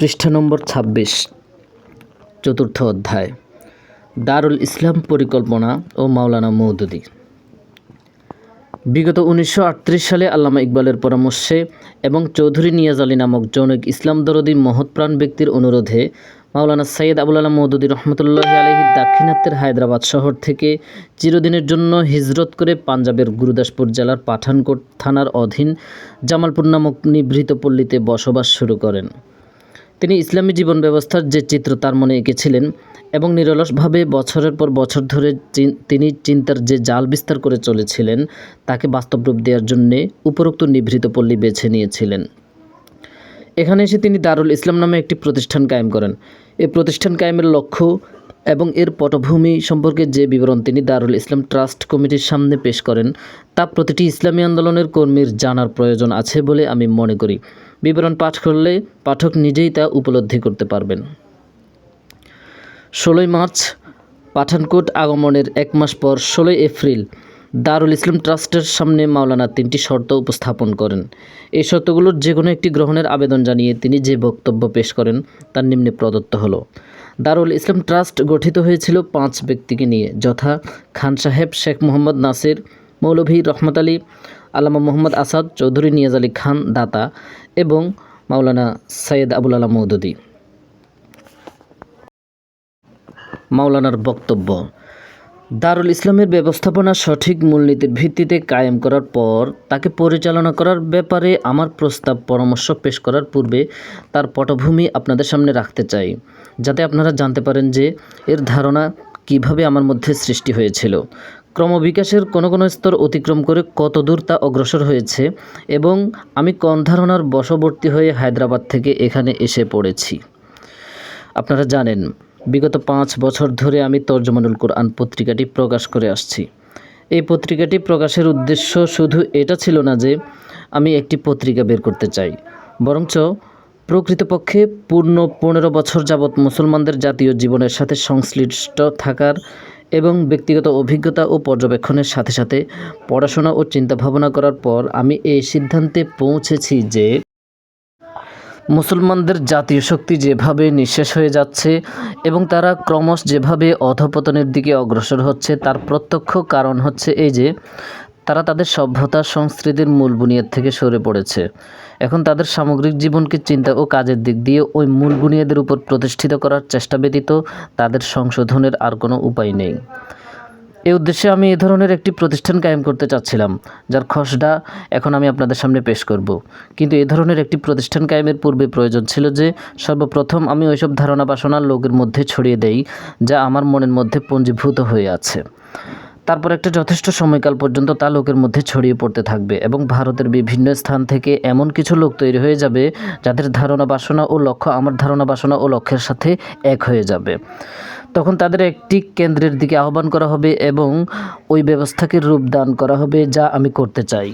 পৃষ্ঠা নম্বর ছাব্বিশ, চতুর্থ অধ্যায়, দারুল ইসলাম পরিকল্পনা ও মাওলানা মৌদুদি। বিগত উনিশশো আটত্রিশ সালে আল্লামা ইকবালের পরামর্শে এবং চৌধুরী নিয়াজ আলী নামক জনৈক ইসলাম দরদি মহৎপ্রাণ ব্যক্তির অনুরোধে মাওলানা সৈয়দ আবুল আলাম মৌদুদি রহমতুল্লাহ আলহী দাক্ষিণাত্যের হায়দ্রাবাদ শহর থেকে চিরদিনের জন্য হিজরত করে পাঞ্জাবের গুরুদাসপুর জেলার পাঠানকোট থানার অধীন জামালপুর নামক নিভৃত পল্লীতে বসবাস শুরু করেন। তিনি ইসলামী জীবন ব্যবস্থার যে চিত্র তার মনে এঁকেছিলেন এবং নিরলসভাবে বছরের পর বছর ধরে তিনি চিন্তার যে জাল বিস্তার করে চলেছিলেন, তাকে বাস্তব রূপ দেওয়ার জন্যে উপরোক্ত নিভৃত পল্লী বেছে নিয়েছিলেন। এখানে এসে তিনি দারুল ইসলাম নামে একটি প্রতিষ্ঠান কায়েম করেন। এই প্রতিষ্ঠান কায়েমের লক্ষ্য এবং এর পটভূমি সম্পর্কে যে বিবরণ তিনি দারুল ইসলাম ট্রাস্ট কমিটির সামনে পেশ করেন, তা প্রতিটি ইসলামী আন্দোলনের কর্মীর জানার প্রয়োজন আছে বলে আমি মনে করি। বিবরণ পাঠ করলে পাঠক নিজেই তা উপলব্ধি করতে পারবেন। ষোলোই মার্চ, পাঠানকোট আগমনের এক মাস পর ষোলোই এপ্রিল, দারুল ইসলাম ট্রাস্টের সামনে মাওলানা তিনটি শর্ত উপস্থাপন করেন। এই শর্তগুলোর যে কোনো একটি গ্রহণের আবেদন জানিয়ে তিনি যে বক্তব্য পেশ করেন তার নিম্নে প্রদত্ত হলো, দারুল ইসলাম ট্রাস্ট গঠিত হয়েছিল পাঁচ ব্যক্তিকে নিয়ে, যথা খান সাহেব, শেখ মোহাম্মদ নাসির, মৌলভী রহমত আলী, আল্লামা মোহাম্মদ আসাদ চৌধুরী নিয়াজ আলী খান দাতা এবং মাওলানা সৈয়দ আবুল আলাম মৌদুদি। মাওলানার বক্তব্য, দারুল ইসলামের ব্যবস্থাপনা সঠিক মূলনীতির ভিত্তিতে কায়েম করার পর তাকে পরিচালনা করার ব্যাপারে আমার প্রস্তাব, পরামর্শ পেশ করার পূর্বে তার পটভূমি আপনাদের সামনে রাখতে চাই, যাতে আপনারা জানতে পারেন যে এর ধারণা কীভাবে আমার মধ্যে সৃষ্টি হয়েছিল। ক্রমবিকাশের কোনো কোনো স্তর অতিক্রম করে কত দূর তা অগ্রসর হয়েছে এবং আমি কোন ধারণার বশবর্তী হয়ে হায়দ্রাবাদ থেকে এখানে এসে পড়েছি? আপনারা জানেন, বিগত পাঁচ বছর ধরে আমি তর্জমানুল কোরআন পত্রিকাটি প্রকাশ করে আসছি। এই পত্রিকাটি প্রকাশের উদ্দেশ্য শুধু এটা ছিল না যে, আমি একটি পত্রিকা বের করতে চাই। বরঞ্চ প্রকৃতপক্ষে পূর্ণ পনেরো বছর যাবৎ মুসলমানদের জাতীয় জীবনের সাথে সংশ্লিষ্ট থাকার এবং ব্যক্তিগত অভিজ্ঞতা ও পর্যবেক্ষণের সাথে সাথে পড়াশোনা ও চিন্তাভাবনা করার পর আমি এই সিদ্ধান্তে পৌঁছেছি যে মুসলমানদের জাতীয় শক্তি যেভাবে নিঃশেষ হয়ে যাচ্ছে এবং তারা ক্রমশ যেভাবে অধপতনের দিকে অগ্রসর হচ্ছে, তার প্রত্যক্ষ কারণ হচ্ছে এই যে তারা তাদের সভ্যতা সংস্কৃতির মূল বুনিয়াদ থেকে সরে পড়েছে। এখন তাদের সামগ্রিক জীবনকে চিন্তা ও কাজের দিক দিয়ে ওই মূল বুনিয়াদের উপর প্রতিষ্ঠিত করার চেষ্টা ব্যতীত তাদের সংশোধনের আর কোনো উপায় নেই। এই উদ্দেশ্যে আমি এ ধরনের একটি প্রতিষ্ঠান কায়েম করতে চাচ্ছিলাম, যার খসড়া এখন আমি আপনাদের সামনে পেশ করব। কিন্তু এ ধরনের একটি প্রতিষ্ঠান কায়েমের পূর্বে প্রয়োজন ছিল যে, সর্বপ্রথম আমি ওইসব ধারণা বাসনা লোকের মধ্যে ছড়িয়ে দেই, যা আমার মনের মধ্যে পঞ্জীভূত হয়ে আছে। তারপর একটা যথেষ্ট সময়কাল পর্যন্ত তা লোকের মধ্যে ছড়িয়ে পড়তে থাকবে এবং ভারতের বিভিন্ন স্থান থেকে এমন কিছু লোক তৈরি হয়ে যাবে যাদের ধারণা বাসনা ও লক্ষ্য আমার ধারণা বাসনা ও লক্ষ্যের সাথে এক হয়ে যাবে। তখন তাদের একটি কেন্দ্রের দিকে আহ্বান করা হবে এবং ওই ব্যবস্থাকে রূপদান করা হবে যা আমি করতে চাই।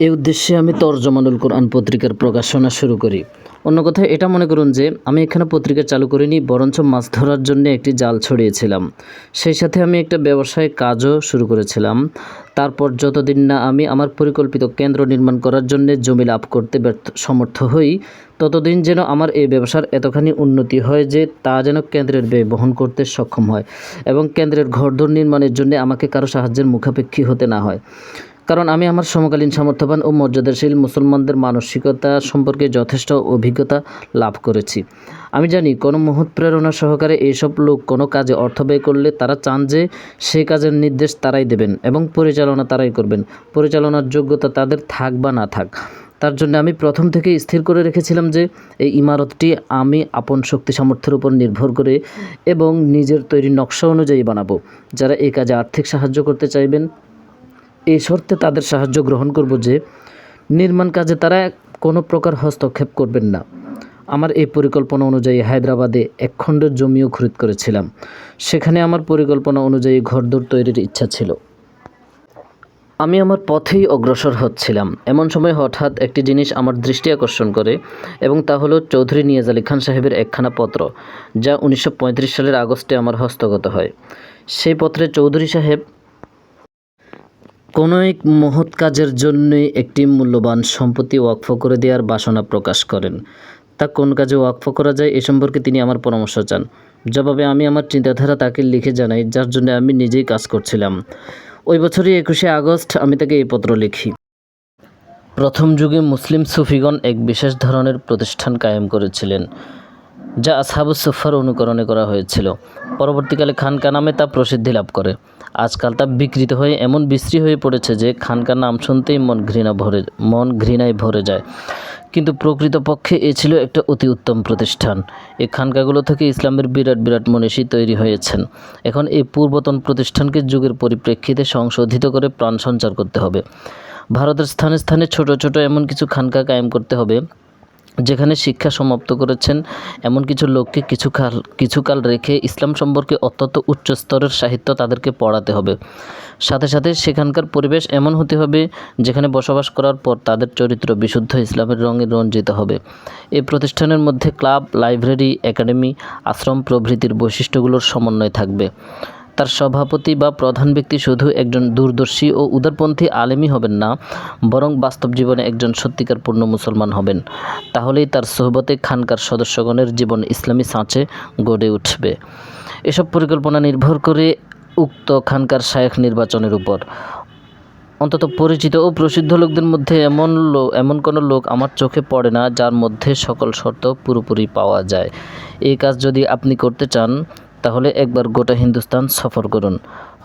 এই উদ্দেশ্যে আমি তর্জমানুল কোরআন পত্রিকার প্রকাশনা শুরু করি। অন্য কথায় এটা মনে করুন যে, আমি এখানে পত্রিকা চালু করিনি, বরঞ্চ মাছ ধরার জন্য একটি জাল ছড়িয়েছিলাম। সেই সাথে আমি একটা ব্যবসায় কাজও শুরু করেছিলাম। তারপর যতদিন না আমি আমার পরিকল্পিত কেন্দ্র নির্মাণ করার জন্য জমি লাভ করতে ব্যর্থ, সমর্থ হই, ততদিন যেন আমার এই ব্যবসার এতখানি উন্নতি হয় যে তা যেন কেন্দ্রের ব্যয় বহন করতে সক্ষম হয় এবং কেন্দ্রের ঘরদোর নির্মাণের জন্য আমাকে কারও সাহায্যের মুখাপেক্ষী হতে না হয়। কারণ আমি আমার সমকালীন সামর্থ্যবান ও মর্যাদাশীল মুসলমানদের মানসিকতা সম্পর্কে যথেষ্ট অভিজ্ঞতা লাভ করেছি। আমি জানি, কোনো মহৎ প্রেরণা সহকারে এইসব লোক কোনো কাজে অর্থ ব্যয় করলে তারা চান যে সে কাজের নির্দেশ তারাই দেবেন এবং পরিচালনা তারাই করবেন। পরিচালনার যোগ্যতা তাদের থাক বা না থাক। তার জন্য আমি প্রথম থেকে স্থির করে রেখেছিলাম যে এই ইমারতটি আমি আপন শক্তি সামর্থ্যের উপর নির্ভর করে এবং নিজের তৈরি নকশা অনুযায়ী বানাবো। যারা এই কাজে আর্থিক সাহায্য করতে চাইবেন এই শর্তে তাদের সাহায্য গ্রহণ করব যে, নির্মাণ কাজে তারা কোনো প্রকার হস্তক্ষেপ করবেন না। আমার এই পরিকল্পনা অনুযায়ী হায়দ্রাবাদে এক খণ্ড জমিও খরিদ করেছিলাম। সেখানে আমার পরিকল্পনা অনুযায়ী ঘরদোর তৈরির ইচ্ছা ছিল। আমি আমার পথেই অগ্রসর হচ্ছিলাম। এমন সময় হঠাৎ একটি জিনিস আমার দৃষ্টি আকর্ষণ করে এবং তা হলো চৌধুরী নিয়াজ আলী খান সাহেবের একখানা পত্র, যা উনিশশো পঁয়ত্রিশ সালের আগস্টে আমার হস্তগত হয়। সেই পত্রে চৌধুরী সাহেব কোনো এক মহৎ কাজের জন্যই একটি মূল্যবান সম্পত্তি ওয়াকফ করে দেওয়ার বাসনা প্রকাশ করেন। তা কোন কাজে ওয়াকফ করা যায় এ সম্পর্কে তিনি আমার পরামর্শ চান। জবাবে আমি আমার চিন্তাধারা তাকে লিখে জানাই, যার জন্য আমি নিজেই কাজ করছিলাম। ওই বছরই একুশে আগস্ট আমি তাকে এই পত্র লিখি। প্রথম যুগে মুসলিম সুফিগণ এক বিশেষ ধরনের প্রতিষ্ঠান কায়েম করেছিলেন। যা আসহাবু সুফার অনুকরণে করা হয়েছিল। পরবর্তীকালে খানকা নামে তা প্রসিদ্ধি লাভ করে। আজকাল তা বিকৃত হয়ে এমন বিশ্রী হয়ে পড়েছে যে খানকা নাম শুনতেই মন ঘৃণা ভরে, মন ঘৃণায় ভরে যায়। কিন্তু প্রকৃতপক্ষে এ ছিল একটা অতি উত্তম প্রতিষ্ঠান। এই খানকাগুলো থেকে ইসলামের বিরাট বিরাট মনীষী তৈরি হয়েছেন। এখন এই পূর্বতন প্রতিষ্ঠানকে যুগের পরিপ্রেক্ষিতে সংশোধিত করে প্রাণ সঞ্চার করতে হবে। ভারতের স্থানে স্থানে ছোট ছোট এমন কিছু খানকা কায়েম করতে হবে যেখানে শিক্ষা সমাপ্ত করেছেন, এমন কিছু লোককে কিছু কাল কিছুকাল রেখে ইসলাম সম্পর্কে অত্যন্ত উচ্চ স্তরের সাহিত্য তাদেরকে পড়াতে হবে। সাথে সাথে সেখানকার পরিবেশ এমন হতে হবে, যেখানে বসবাস করার পর তাদের চরিত্র বিশুদ্ধ ইসলামের রঙে রঞ্জিত হবে। এই প্রতিষ্ঠানের মধ্যে ক্লাব, লাইব্রেরি, একাডেমি, আশ্রম প্রভৃতির বৈশিষ্ট্যগুলোর সমন্বয় থাকবে। তার সভাপতি বা প্রধান ব্যক্তি শুধু একজন দূরদর্শী ও উদারপন্থী আলেমই হবেন না, বরং বাস্তব জীবনে একজন সত্যিকার পূর্ণ মুসলমান হবেন। তাহলেই তার সোহবতে খানকার সদস্যগণের জীবন ইসলামী সাঁচে গড়ে উঠবে। এসব পরিকল্পনা নির্ভর করে উক্ত খানকার শায়েখ নির্বাচনের উপর। অন্তত পরিচিত ও প্রসিদ্ধ লোকদের মধ্যে এমন লোক এমন কোনো লোক আমার চোখে পড়ে না, যার মধ্যে সকল শর্ত পুরোপুরি পাওয়া যায়। এই কাজ যদি আপনি করতে চান তাহলে একবার গোটা হিন্দুস্তান সফর করুন।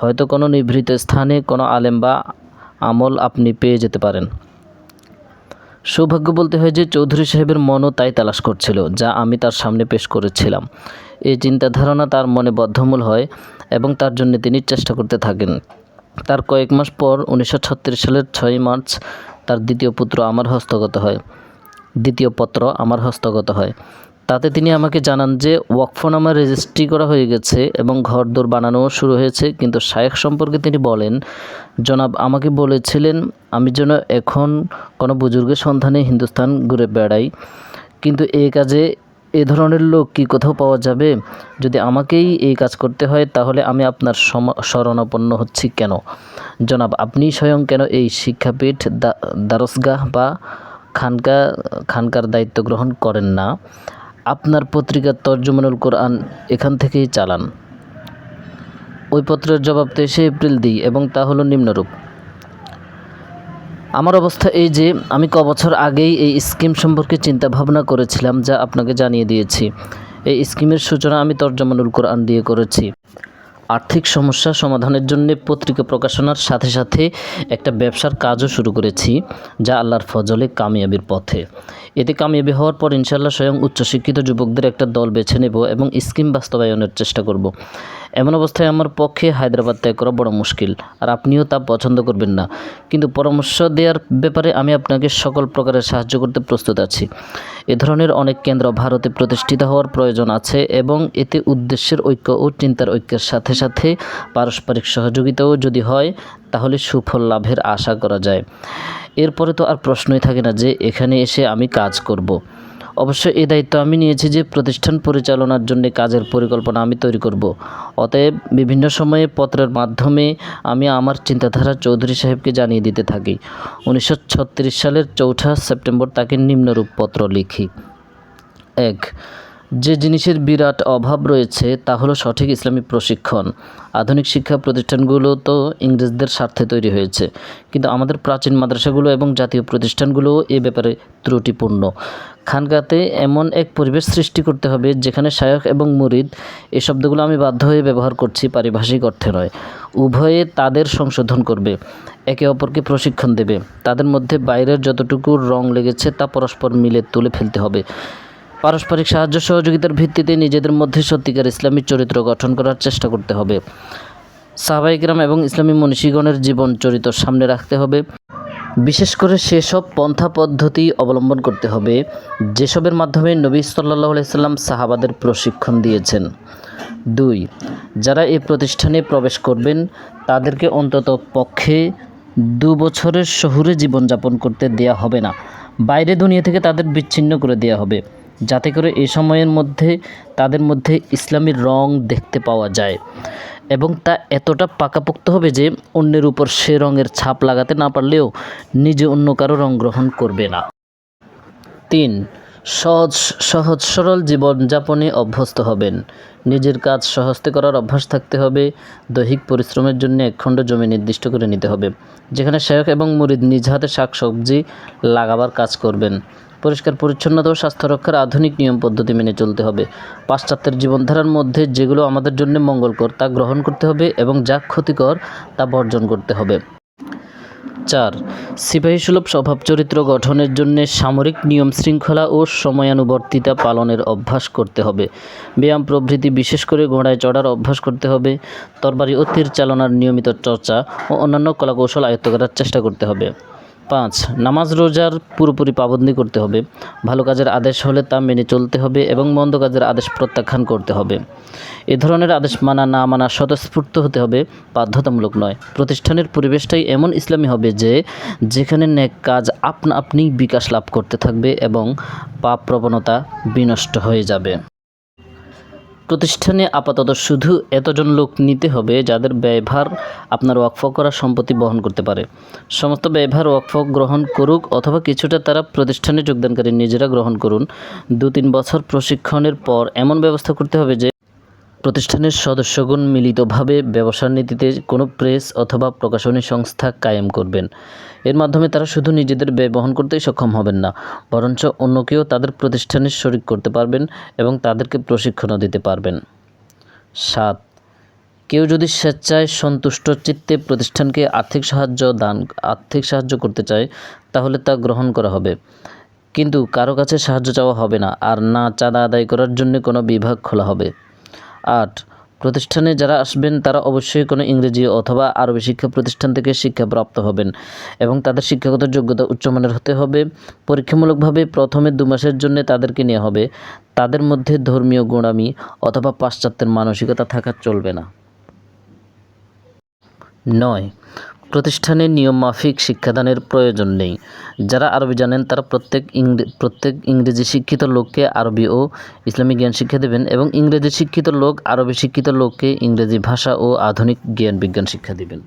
হয়তো কোনো নিভৃত স্থানে কোনো আলেম বা আমল আপনি পেয়ে যেতে পারেন। সৌভাগ্য বলতে হয় যে চৌধুরী সাহেবের মনও তাই তালাশ করছিল, যা আমি তার সামনে পেশ করেছিলাম। এই চিন্তাধারণা তার মনে বদ্ধমূল হয় এবং তার জন্য তিনি চেষ্টা করতে থাকেন। তার কয়েক মাস পর উনিশশো ছত্রিশ সালের ছয়ই মার্চ তার দ্বিতীয় পুত্র আমার হস্তগত হয়। দ্বিতীয় পত্র আমার হস্তগত হয়। তাতে তিনি আমাকে জানান যে ওয়াকফনামা রেজিস্ট্রি করা হয়ে গেছে এবং ঘরদোর বানানোও শুরু হয়েছে, কিন্তু শায়েখ সম্পর্কে তিনি বলেন, জনাব, আমাকে বলেছিলেন, আমি যেন এখন কোনো বুজুর্গের সন্ধানে হিন্দুস্তান ঘুরে বেড়াই। কিন্তু এই কাজে এ ধরনের লোক কি কোথাও পাওয়া যাবে? যদি আমাকেই এই কাজ করতে হয়, তাহলে আমি আপনার শরণাপন্ন হচ্ছি কেন? জনাব, আপনি স্বয়ং কেন এই শিক্ষাপীঠ দা- দারসগাহ বা খানকা, খানকার দায়িত্ব গ্রহণ করেন না? আপনার পত্রিকার তর্জমানুল কোরআন এখান থেকেই চালান। ওই পত্রের জবাব তেইশে এপ্রিল দিই এবং তা হলো নিম্নরূপ। আমার অবস্থা এই যে, আমি ক বছর আগেই এই স্কিম সম্পর্কে চিন্তা ভাবনা করেছিলাম যা আপনাকে জানিয়ে দিয়েছি। এই স্কিমের সূচনা আমি তর্জমানুল কোরআন দিয়ে করেছি। আর্থিক সমস্যা সমাধানের জন্য পত্রিকা প্রকাশনার সাথে সাথে একটা ব্যবসার কাজও শুরু করেছি, যা আল্লাহর ফজলে কামিয়াবির পথে। এতে কামিয়াবি হওয়ার পর ইনশাল্লাহ স্বয়ং উচ্চশিক্ষিত যুবকদের একটা দল বেছে নেব এবং স্কিম বাস্তবায়নের চেষ্টা করব। এমন অবস্থায় আমার পক্ষে হায়দ্রাবাদ ত্যাগ করা বড় মুশকিল, আর আপনিও তা পছন্দ করবেন না। কিন্তু পরামর্শ দেওয়ার ব্যাপারে আমি আপনাকে সকল প্রকারের সাহায্য করতে প্রস্তুত আছি। এ ধরনের অনেক কেন্দ্র ভারতে প্রতিষ্ঠিত হওয়ার প্রয়োজন আছে এবং এতে উদ্দেশ্যের ঐক্য ও চিন্তার ঐক্যের সাথে সাথে পারস্পরিক সহযোগিতাও যদি হয়, তাহলে সুফল লাভের আশা করা যায়। এরপরে তো আর প্রশ্নই থাকে না যে এখানে এসে আমি কাজ করব। অবশ্য এই দায়িত্ব আমি নিয়েছি যে প্রতিষ্ঠান পরিচালনার জন্য কাজের পরিকল্পনা আমি তৈরি করব। অতএব বিভিন্ন সময়ে পত্রের মাধ্যমে আমি আমার চিন্তাধারা চৌধুরী সাহেবকে জানিয়ে দিতে থাকি। উনিশশো ছত্রিশ সালের চৌঠা সেপ্টেম্বর তাকে নিম্নরূপ পত্র লিখি। এক, যে জিনিসের বিরাট অভাব রয়েছে তা হলো সঠিক ইসলামী প্রশিক্ষণ। আধুনিক শিক্ষা প্রতিষ্ঠানগুলো তো ইংরেজদের স্বার্থে তৈরি হয়েছে। কিন্তু আমাদের প্রাচীন মাদ্রাসাগুলো এবং জাতীয় প্রতিষ্ঠানগুলোও এ ব্যাপারে ত্রুটিপূর্ণ। খানগাতে এমন এক পরিবেশ সৃষ্টি করতে হবে যেখানে শায়ক এবং মুরিদ এই শব্দগুলো আমি বাধ্য হয়ে ব্যবহার করছি পারিভাষিক অর্থে নয়। উভয়ে তাদের সংশোধন করবে, একে অপরকে প্রশিক্ষণ দেবে। তাদের মধ্যে বাইরের যতটুকু রং লেগেছে তা পরস্পর মিলে তুলে ফেলতে হবে। পারস্পরিক সাহায্য সহযোগিতার ভিত্তিতে নিজেদের মধ্যে সত্যিকার ইসলামী চরিত্র গঠন করার চেষ্টা করতে হবে। সাহবাইকরাম এবং ইসলামী মনীষীগণের জীবন চরিত্র সামনে রাখতে হবে। বিশেষ করে সেসব পন্থা পদ্ধতি অবলম্বন করতে হবে, যেসবের মাধ্যমে নবী সাল্লাহ সাল্লাম সাহাবাদের প্রশিক্ষণ দিয়েছেন। দুই, যারা এই প্রতিষ্ঠানে প্রবেশ করবেন, তাদেরকে অন্তত পক্ষে দু বছরের শহুরে জীবনযাপন করতে দেয়া হবে না। বাইরে দুনিয়া থেকে তাদের বিচ্ছিন্ন করে দেয়া হবে, যাতে করে এই সময়ের মধ্যে তাদের মধ্যে ইসলামী রং দেখতে পাওয়া যায়। এবং তা এতটা পাকাপোক্ত হবে যে অন্যের উপর সে রঙের ছাপ লাগাতে না পারলেও নিজে অন্য কারও রং গ্রহণ করবে না। তিন, সহজ সহজ, সরল জীবনযাপনে অভ্যস্ত হবেন। নিজের কাজ সহজতে করার অভ্যাস থাকতে হবে। দৈহিক পরিশ্রমের জন্য একখণ্ড জমি নির্দিষ্ট করে নিতে হবে, যেখানে শেখ এবং মুরিদ নিজ হাতে শাকসবজি লাগাবার কাজ করবেন। পরিষ্কার, পরিচ্ছন্নতা ও স্বাস্থ্য রক্ষার আধুনিক নিয়ম পদ্ধতি মেনে চলতে হবে। পাশ্চাত্যের জীবনধারার মধ্যে যেগুলো আমাদের জন্য মঙ্গলকর, তা গ্রহণ করতে হবে এবং যা ক্ষতিকর, তা বর্জন করতে হবে। চার সিপাহী সুলভ স্বভাব চরিত্র গঠনের জন্য সামরিক নিয়ম শৃঙ্খলা ও সময়ানুবর্তিতা পালনের অভ্যাস করতে হবে। ব্যায়াম প্রভৃতি বিশেষ করে ঘোড়ায় চড়ার অভ্যাস করতে হবে। তরবারি ও তীর চালনার নিয়মিত চর্চা ও অন্যান্য কলাকৌশল আয়ত্ত করার চেষ্টা করতে হবে। পাঁচ, নামাজ রোজার পুরোপুরি পাবন্দি করতে হবে। ভালো কাজের আদেশ হলে তা মেনে চলতে হবে এবং মন্দ কাজের আদেশ প্রত্যাখ্যান করতে হবে। এ ধরনের আদেশ মানা না মানা স্বতঃস্ফূর্ত হতে হবে, বাধ্যতামূলক নয়। প্রতিষ্ঠানের পরিবেশটাই এমন ইসলামী হবে যে, যেখানে ন্যাক কাজ আপনা আপনি বিকাশ লাভ করতে থাকবে এবং পাপ প্রবণতা বিনষ্ট হয়ে যাবে। প্রতিষ্ঠানে আপাতত শুধু এতজন লোক নিতে হবে যাদের ব্যয়ভার আপনার ওয়াকফ করা সম্পত্তি বহন করতে পারে। সমস্ত ব্যয়ভার ওয়াকফ গ্রহণ করুক অথবা কিছুটা তারা প্রতিষ্ঠানে যোগদানকারী নিজেরা গ্রহণ করুন। দু তিন বছর প্রশিক্ষণের পর এমন ব্যবস্থা করতে হবে যে প্রতিষ্ঠানের সদস্যগণ মিলিতভাবে ব্যবসার নীতিতে কোনো প্রেস অথবা প্রকাশনী সংস্থা কায়েম করবেন। এর মাধ্যমে তারা শুধু নিজেদের ব্যয় বহন করতেই সক্ষম হবেন না, বরঞ্চ অন্যকেও তাদের প্রতিষ্ঠানের শরিক করতে পারবেন এবং তাদেরকে প্রশিক্ষণও দিতে পারবেন। সাত, কেউ যদি স্বেচ্ছায় সন্তুষ্ট চিত্তে প্রতিষ্ঠানকে আর্থিক সাহায্য দান, আর্থিক সাহায্য করতে চায়, তাহলে তা গ্রহণ করা হবে। কিন্তু কারও কাছে সাহায্য চাওয়া হবে না, আর না চাঁদা আদায় করার জন্য কোনো বিভাগ খোলা হবে। আট। প্রতিষ্ঠানে যারা আসবেন, তারা অবশ্যই কোনো ইংরেজি অথবা আরবি শিক্ষা প্রতিষ্ঠান থেকে শিক্ষা প্রাপ্ত হবেন এবং তাদের শিক্ষাগত যোগ্যতা উচ্চমানের হতে হবে। পরীক্ষামূলকভাবে প্রথমে দু মাসের জন্য তাদেরকে নেওয়া হবে। তাদের মধ্যে ধর্মীয় গোঁড়ামি অথবা পাশ্চাত্যের মানসিকতা থাকা চলবে না। নয়। প্রতিষ্ঠানে নিয়মমাফিক শিক্ষাদানের প্রয়োজন নেই। যারা আরবি জানেন, তারা প্রত্যেক প্রত্যেক ইংরেজি শিক্ষিত লোককে আরবি ও ইসলামিক জ্ঞান শিক্ষা দেবেন এবং ইংরেজি শিক্ষিত লোক আরবি শিক্ষিত লোককে ইংরেজি ভাষা ও আধুনিক জ্ঞান বিজ্ঞান শিক্ষা দেবেন।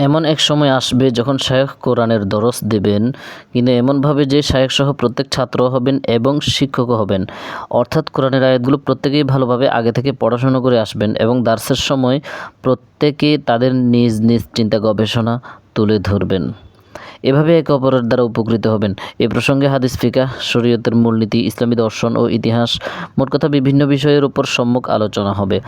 এমন এক সময় আসবে যখন শায়েখ কোরআনের দরস দেবেন, কিন্তু এমনভাবে যে সহ প্রত্যেক ছাত্র হবেন এবং শিক্ষকও হবেন। অর্থাৎ কোরআনের আয়াতগুলো প্রত্যেকেই ভালোভাবে আগে থেকে পড়াশোনা করে আসবেন এবং দার্সের সময় প্রত্যেকে তাদের নিজ নিজ চিন্তা গবেষণা তুলে ধরবেন। এভাবে একে অপরের দ্বারা উপকৃত হবেন। এ প্রসঙ্গে হাদিস ফিকা, শরীয়তের মূলনীতি, ইসলামী দর্শন ও ইতিহাস মোট কথা বিভিন্ন বিষয়ের উপর সম্মুখ আলোচনা হবে।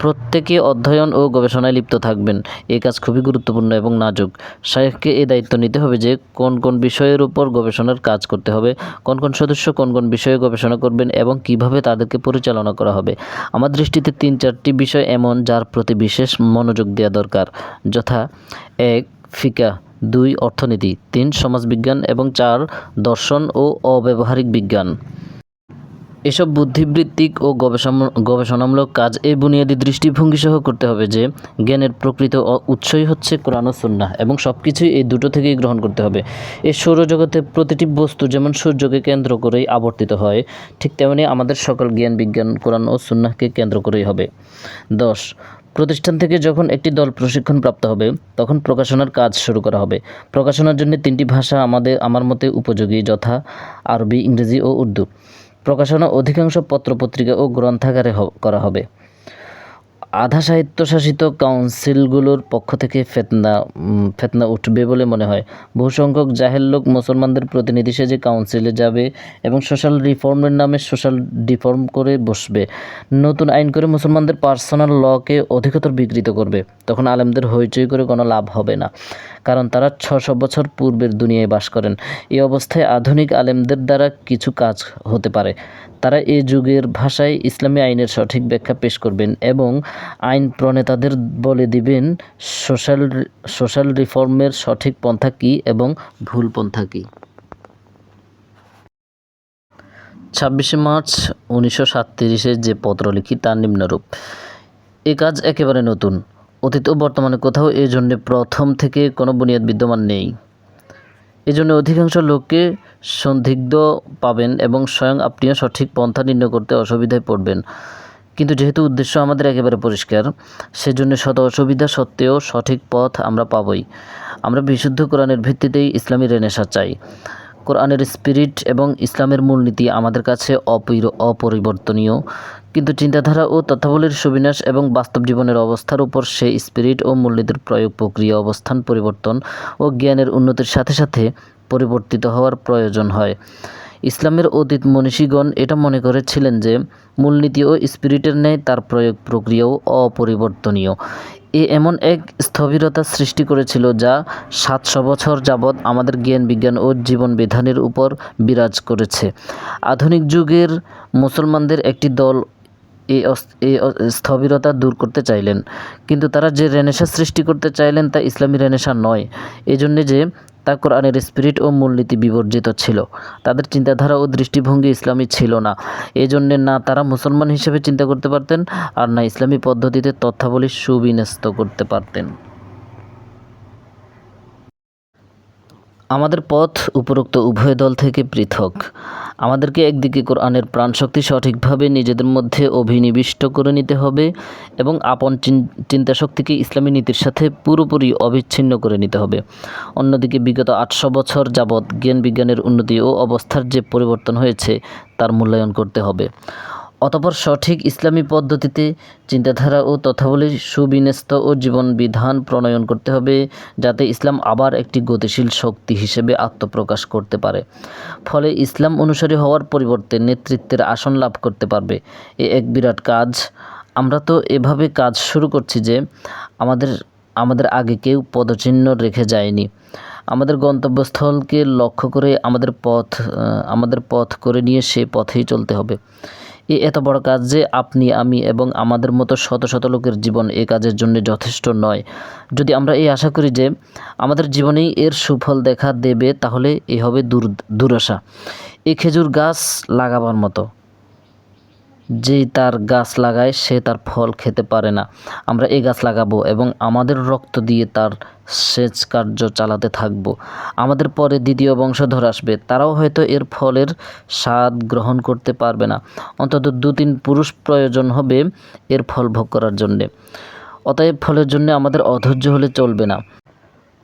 প্রত্যেকে অধ্যয়ন ও গবেষণায় লিপ্ত থাকবেন। এ কাজ খুবই গুরুত্বপূর্ণ এবং নাজুক। শায়েখকে এই দায়িত্ব নিতে হবে যে কোন কোন বিষয়ের উপর গবেষণার কাজ করতে হবে, কোন কোন সদস্য কোন কোন বিষয়ে গবেষণা করবেন এবং কীভাবে তাদেরকে পরিচালনা করা হবে। আমার দৃষ্টিতে তিন চারটি বিষয় এমন যার প্রতি বিশেষ মনোযোগ দেওয়া দরকার। যথা, এক ফিকা, দুই, অর্থনীতি, তিন, সমাজবিজ্ঞান এবং চার, দর্শন ও অব্যবহারিক বিজ্ঞান। এসব বুদ্ধিবৃত্তিক ও গবেষণা গবেষণামূলক কাজ এই বুনিয়াদী দৃষ্টিভঙ্গি সহ করতে হবে যে, জ্ঞানের প্রকৃত উৎসই হচ্ছে কোরআন ও সুন্নাহ এবং সব কিছুই এই দুটো থেকেই গ্রহণ করতে হবে। এই সৌরজগতে প্রতিটি বস্তু যেমন সূর্যকে কেন্দ্র করেই আবর্তিত হয়, ঠিক তেমনি আমাদের সকল জ্ঞান বিজ্ঞান, কোরআন ও সুন্নাহকে কেন্দ্র করেই হবে। দশ প্রতিষ্ঠান থেকে যখন একটি দল প্রশিক্ষণ প্রাপ্ত হবে, তখন প্রকাশনার কাজ শুরু করা হবে। প্রকাশনার জন্য তিনটি ভাষা আমাদের, আমার মতে উপযোগী, যথা আরবি, ইংরেজি ও উর্দু। প্রকাশনা অধিকাংশ পত্রপত্রিকা ও গ্রন্থাগারে করা হবে। আধা সাহিত্যশাসিত কাউন্সিলগুলোর পক্ষ থেকে ফেতনা ফেতনা উঠবে বলে মনে হয়। বহু সংখ্যক জাহের লোক মুসলমানদের প্রতিনিধি সেজে কাউন্সিলে যাবে এবং সোশ্যাল রিফর্মের নামে সোশ্যাল ডিফর্ম করে বসবে। নতুন আইন করে মুসলমানদের পার্সোনাল লকে অধিকতর বিকৃত করবে। তখন আলেমদের হইচই করে কোনো লাভ হবে না। কারণ তারা ছশো বছর পূর্বের দুনিয়ায় বাস করেন। এই অবস্থায় আধুনিক আলেমদের দ্বারা কিছু কাজ হতে পারে। তারা এ যুগের ভাষায় ইসলামী আইনের সঠিক ব্যাখ্যা পেশ করবেন এবং আইন প্রণেতাদের বলে দিবেন, সোশ্যাল সোশ্যাল রিফর্মের সঠিক পন্থা কী এবং ভুল পন্থা কী? ছাব্বিশে মার্চ উনিশশো সাতত্রিশে যে পত্র লিখি তার নিম্নরূপ, এ কাজ একেবারে নতুন। অতীত ও বর্তমানে কোথাও এ জন্য প্রথম থেকে কোনো বুনিয়াদ বিদ্যমান নেই। এজন্য অধিকাংশ লোককে সন্দিগ্ধ পাবেন এবং স্বয়ং আপনিও সঠিক পন্থা নির্ণয় করতে অসুবিধায় পড়বেন। কিন্তু যেহেতু উদ্দেশ্য আমাদের একেবারে পরিষ্কার, সেজন্য শত অসুবিধা সত্ত্বেও সঠিক পথ আমরা পাবই। আমরা বিশুদ্ধ কোরআনের ভিত্তিতেই ইসলামী রেনেসা চাই। কোরআনের স্পিরিট এবং ইসলামের মূলনীতি আমাদের কাছে অপরির- অপরিবর্তনীয়। কিন্তু চিন্তাধারা ও তথ্যাবলীর সুবিন্যাস এবং বাস্তব জীবনের অবস্থার উপর সেই স্পিরিট ও মূলনীতির প্রয়োগ প্রক্রিয়া, অবস্থান পরিবর্তন ও জ্ঞানের উন্নতির সাথে সাথে পরিবর্তিত হওয়ার প্রয়োজন হয়। ইসলামের অতীত মনীষীগণ এটা মনে করেছিলেন যে, মূলনীতি ও স্পিরিটের ন্যায় তার প্রয়োগ প্রক্রিয়াও অপরিবর্তনীয়। এ এমন এক স্থবিরতা সৃষ্টি করেছিল যা সাতশো বছর যাবৎ আমাদের জ্ঞান, বিজ্ঞান ও জীবন বিধানের উপর বিরাজ করেছে। আধুনিক যুগের মুসলমানদের একটি দল অ- স্থবিরতা দূর করতে চাইলেন। কিন্তু তারা যে রেনেসা সৃষ্টি করতে চাইলেন তা ইসলামী রেনেসা নয়। এজন্যে যে তা কোরআনের স্পিরিট ও মূলনীতি বিবর্জিত ছিল। তাদের চিন্তাধারা ও দৃষ্টিভঙ্গি ইসলামী ছিল না। এজন্যে না তারা মুসলমান হিসেবে চিন্তা করতে পারতেন, আর না ইসলামী পদ্ধতিতে তথ্যাবলী সুবিন্যস্ত করতে পারতেন। আমাদের পথ উপরোক্ত উভয় দল থেকে পৃথক। আমাদেরকে একদিকে কোরআনের প্রাণশক্তি সঠিকভাবে নিজেদের মধ্যে অভিনিবিষ্ট করে নিতে হবে এবং আপন চিন- চিন্তাশক্তিকে ইসলামী নীতির সাথে পুরোপুরি অবিচ্ছিন্ন করে নিতে হবে। অন্যদিকে বিগত আটশো বছর যাবৎ জ্ঞান বিজ্ঞানের উন্নতি ও অবস্থার যে পরিবর্তন হয়েছে, তার মূল্যায়ন করতে হবে। অতপর সঠিক ইসলামী পদ্ধতিতে চিন্তাধারা ও তথ্যাবলী সুবিন্যস্ত ও জীবন বিধান প্রণয়ন করতে হবে, যাতে ইসলাম আবার একটি গতিশীল শক্তি হিসেবে আত্মপ্রকাশ করতে পারে। ফলে ইসলাম অনুসারী হওয়ার পরিবর্তে নেতৃত্বের আসন লাভ করতে পারবে। এ এক বিরাট কাজ। আমরা তো এভাবে কাজ শুরু করছি যে আমাদের আমাদের আগে কেউ পদচিহ্ন রেখে যায়নি। আমাদের গন্তব্যস্থলকে লক্ষ্য করে আমাদের পথ আমাদের পথ করে নিয়ে সে পথেই চলতে হবে। এ এত বড় কাজ যে আপনি, আমি এবং আমাদের মতো শত শত লোকের জীবন এ কাজের জন্য যথেষ্ট নয়। যদি আমরা এই আশা করি যে আমাদের জীবনেই এর সুফল দেখা দেবে, তাহলে এ হবে দুর, দুরাশা। এই খেজুর গাছ লাগাবার মতো। যেই তার গাছ লাগায়, সে তার ফল খেতে পারে না। আমরা এই গাছ লাগাবো এবং আমাদের রক্ত দিয়ে তার সেচ কার্য চালাতে থাকব। আমাদের পরে দ্বিতীয় বংশধর আসবে। তারাও হয়তো এর ফলের স্বাদ গ্রহণ করতে পারবে না। অন্তত দু তিন পুরুষ প্রয়োজন হবে এর ফল ভোগ করার জন্যে। অতএব ফলের জন্য আমাদের অধৈর্য হলে চলবে না।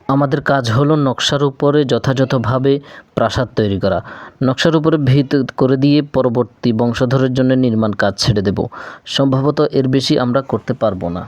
আমাদের কাজ হলো নকশার উপরে যথাযথভাবে প্রাসাদ তৈরি করা। নকশার উপরে ভিত করে দিয়ে পরবর্তী বংশধরের জন্য নির্মাণ কাজ ছেড়ে দেব। সম্ভবত এর বেশি আমরা করতে পারব না।